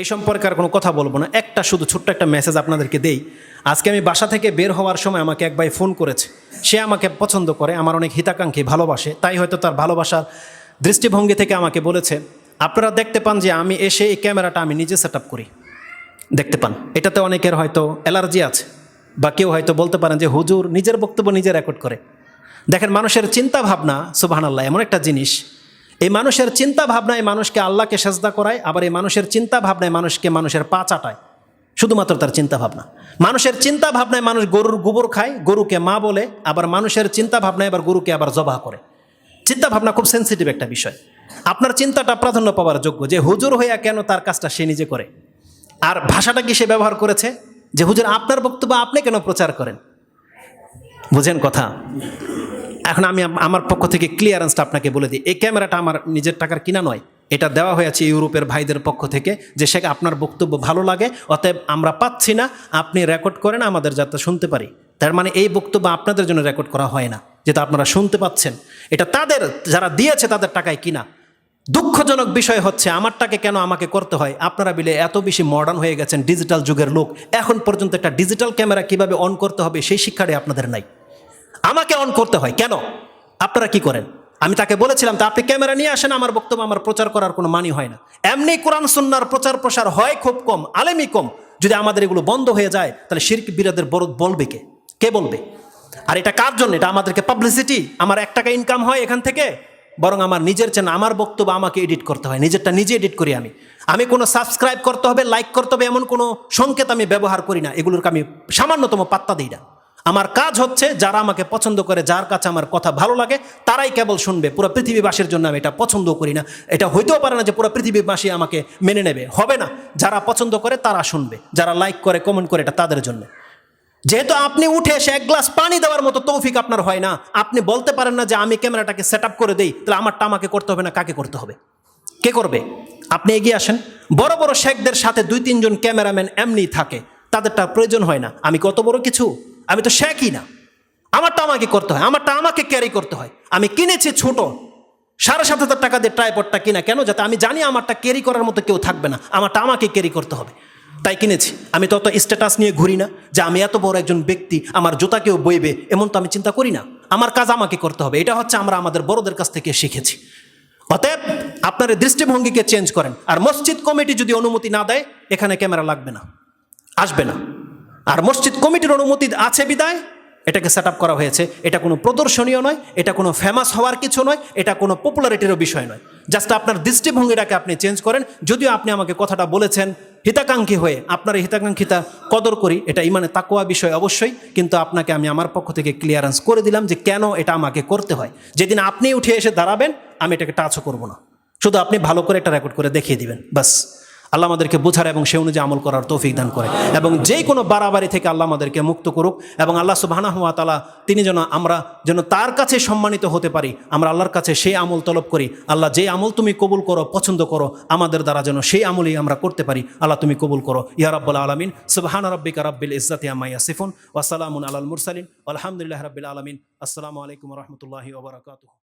এই সম্পর্কে আর কোনো কথা বলব না। একটা শুধু ছোট্ট একটা মেসেজ আপনাদেরকে দেই। আজকে আমি বাসা থেকে বের হওয়ার সময় আমাকে এক ভাই ফোন করেছে। সে আমাকে পছন্দ করে, আমার অনেক হিতাকাঙ্ক্ষী, ভালোবাসে। তাই হয়তো তার ভালোবাসার দৃষ্টিভঙ্গি থেকে আমাকে বলেছে, আপনারা দেখতে পান যে আমি এসে এই ক্যামেরাটা আমি নিজে সেট করি। দেখতে পান। এটাতে অনেকের হয়তো অ্যালার্জি আছে, বা কেউ হয়তো বলতে পারেন যে, হুজুর, নিজের বক্তব্য নিজে রেকর্ড করে। দেখেন, মানুষের চিন্তা ভাবনা সুবাহান আল্লাহ এমন একটা জিনিস এই মানুষের চিন্তা ভাবনায় মানুষকে আল্লাহকে সেজদা করায়, আবার এই মানুষের চিন্তা ভাবনায় মানুষকে মানুষের পা চাটায়। শুধুমাত্র তার চিন্তা ভাবনা মানুষের চিন্তা ভাবনায় মানুষ গরুর গোবর খায়, গরুকে মা বলে, আবার মানুষের চিন্তা ভাবনায় আবার গরুকে আবার জবাহ করে। চিন্তা ভাবনা খুব সেন্সিটিভ একটা বিষয়। আপনার চিন্তাটা প্রাধান্য পাওয়ার যোগ্য যে হুজুর হইয়া কেন তার কাজটা সে নিজে করে। আর ভাষাটা কি সে ব্যবহার করেছে? যে হুজুর, আপনার বক্তব্য আপনি কেন প্রচার করেন? বুঝেন কথা? এখন আমি আমার পক্ষ থেকে ক্লিয়ারেন্সটা আপনাকে বলে দিই। এই ক্যামেরাটা আমার নিজের টাকার কিনা নয়। এটা দেওয়া হয়েছে ইউরোপের ভাইদের পক্ষ থেকে যে সে আপনার বক্তব্য ভালো লাগে, অতএব আমরা পাচ্ছি না। আপনি রেকর্ড করেন, আমাদের যাতে শুনতে পারি। তার মানে এই বক্তব্য আপনাদের জন্য রেকর্ড করা হয় না, যেটা আপনারা শুনতে পাচ্ছেন। এটা তাদের, যারা দিয়েছে তাদের টাকায় কিনা। দুঃখজনক বিষয় হচ্ছে, আমারটাকে কেন আমাকে করতে হয়? আপনারা বিলে এত বেশি মডার্ন হয়ে গেছেন ডিজিটাল যুগের লোক। এখন পর্যন্ত একটা ডিজিটাল ক্যামেরা কীভাবে অন করতে হবে, সেই শিক্ষাটাই আপনাদের নাই। আমাকে অন করতে হয়। কেন? আপনারা কি করেন? আমি তাকে বলেছিলাম, তা আপনি ক্যামেরা নিয়ে আসেন, আমার বক্তব্য, আমার প্রচার করার কোনো মানি হয় না। এমনি কোরআন, সুন্নার প্রচার প্রসার হয় খুব কম, আলেমই কম। যদি আমাদের এগুলো বন্ধ হয়ে যায়, তাহলে শিরক বিরাদের বড় বলবে কে? কে বলবে? আর এটা কার জন্য? এটা আমাদেরকে পাবলিসিটি আমার এক টাকা ইনকাম হয় এখান থেকে, বরং আমার নিজের চেন আমার বক্তব্য আমাকে এডিট করতে হয়, নিজেরটা নিজে এডিট করি আমি। আমি কোনো সাবস্ক্রাইব করতে হবে লাইক করতে হবে, এমন কোনো সংকেত আমি ব্যবহার করি না, এগুলোকে আমি সামান্যতম পাত্তা দিই না। আমার কাজ হচ্ছে যারা আমাকে পছন্দ করে, যার কাছে আমার কথা ভালো লাগে, তারাই কেবল শুনবে। পুরো পৃথিবীবাসীর জন্য আমি এটা পছন্দ করি না। এটা হইতেও পারে না যে পুরো পৃথিবীবাসী আমাকে মেনে নেবে। হবে না। যারা পছন্দ করে, তারা শুনবে। যারা লাইক করে কমেন্ট করে, এটা তাদের জন্য। যেহেতু আপনি উঠে এসে এক গ্লাস পানি দেওয়ার মতো তৌফিক আপনার হয় না, আপনি বলতে পারেন না যে আমি ক্যামেরাটাকে সেট করে দেই, তাহলে আমারটা আমাকে করতে হবে না, কাকে করতে হবে? কে করবে? আপনি এগিয়ে আসেন। বড় বড় শেখদের সাথে দুই, তিনজন ক্যামেরাম্যান এমনি থাকে। তাদেরটা প্রয়োজন হয় না। আমি কত বড় কিছু? আমি তো শেখই না। আমারটা আমাকে করতে হয়, আমারটা আমাকে ক্যারি করতে হয়। আমি কিনেছি ছোট, সাড়ে সাত হাজার টাকা দিয়ে ট্রাইপডটা কিনা কেন? যাতে আমি জানি আমারটা ক্যারি করার মতো কেউ থাকবে না, আমারটা আমাকে ক্যারি করতে হবে। তাই কিনেছি। আমি তত স্ট্যাটাস নিয়ে ঘুরি না, যে আমি এত বড় একজন ব্যক্তি, আমার জুতা কেউ বইবে, এমন তো আমি চিন্তা করি না। আমার কাজ আমাকে করতে হবে, এটা হচ্ছে আমরা আমাদের বড়দের কাছ থেকে শিখেছি। অতএব আপনার দৃষ্টিভঙ্গিকে চেঞ্জ করেন। আর মসজিদ কমিটি যদি অনুমতি না দেয়, এখানে ক্যামেরা লাগবে না, আসবে না। আর মসজিদ কমিটির অনুমতি আছে বিদায়? এটাকে সেট করা হয়েছে। এটা কোনো প্রদর্শনীয় নয়, এটা কোনো ফেমাস হওয়ার কিছু নয়, এটা কোনো পপুলারিটিরও বিষয় নয়। জাস্ট আপনার দৃষ্টিভঙ্গিটাকে আপনি চেঞ্জ করেন। যদিও আপনি আমাকে কথাটা বলেছেন হিতাকাঙ্ক্ষী হয়ে, আপনার এই হিতাকাঙ্ক্ষিতা কদর করি, এটা ইমানে তাকোয়া বিষয় অবশ্যই, কিন্তু আপনাকে আমি আমার পক্ষ থেকে ক্লিয়ারেন্স করে দিলাম যে কেন এটা আমাকে করতে হয়। যেদিন আপনি উঠে এসে দাঁড়াবেন, আমি এটাকে টাচও করব না। শুধু আপনি ভালো করে একটা রেকর্ড করে দেখিয়ে দিবেন বাস আল্লাহ আমাদেরকে বোঝার এবং সে অনুযায়ী আমল করার তৌফিক দান করে। এবং যেই কোনো বাড়াবাড়ি থেকে আল্লাহ আমাদেরকে মুক্ত করুক এবং আল্লাহ সুবাহানা হুয়া তালা তিনি যেন আমরা যেন তার কাছে সম্মানিত হতে পারি, আমরা আল্লাহর কাছে সেই আমল তলব করি। আল্লাহ যে আমল তুমি কবুল করো, পছন্দ করো, আমাদের দ্বারা যেন সেই আমলই আমরা করতে পারি, আল্লাহ তুমি কবুল করো। ইয়া রাব্বুল আলমিন, সুবাহান রব্বিকা রব্বিল ইজ্জাতি আম্মা ইয়াসিফুন ওয়াসালামুন আলাল মুরসালিন আলহামদুলিল্লাহ রব্বিল আলমিন। আসসালামু আলাইকুম রহমতুল্লাহি ওবরাকাতুহ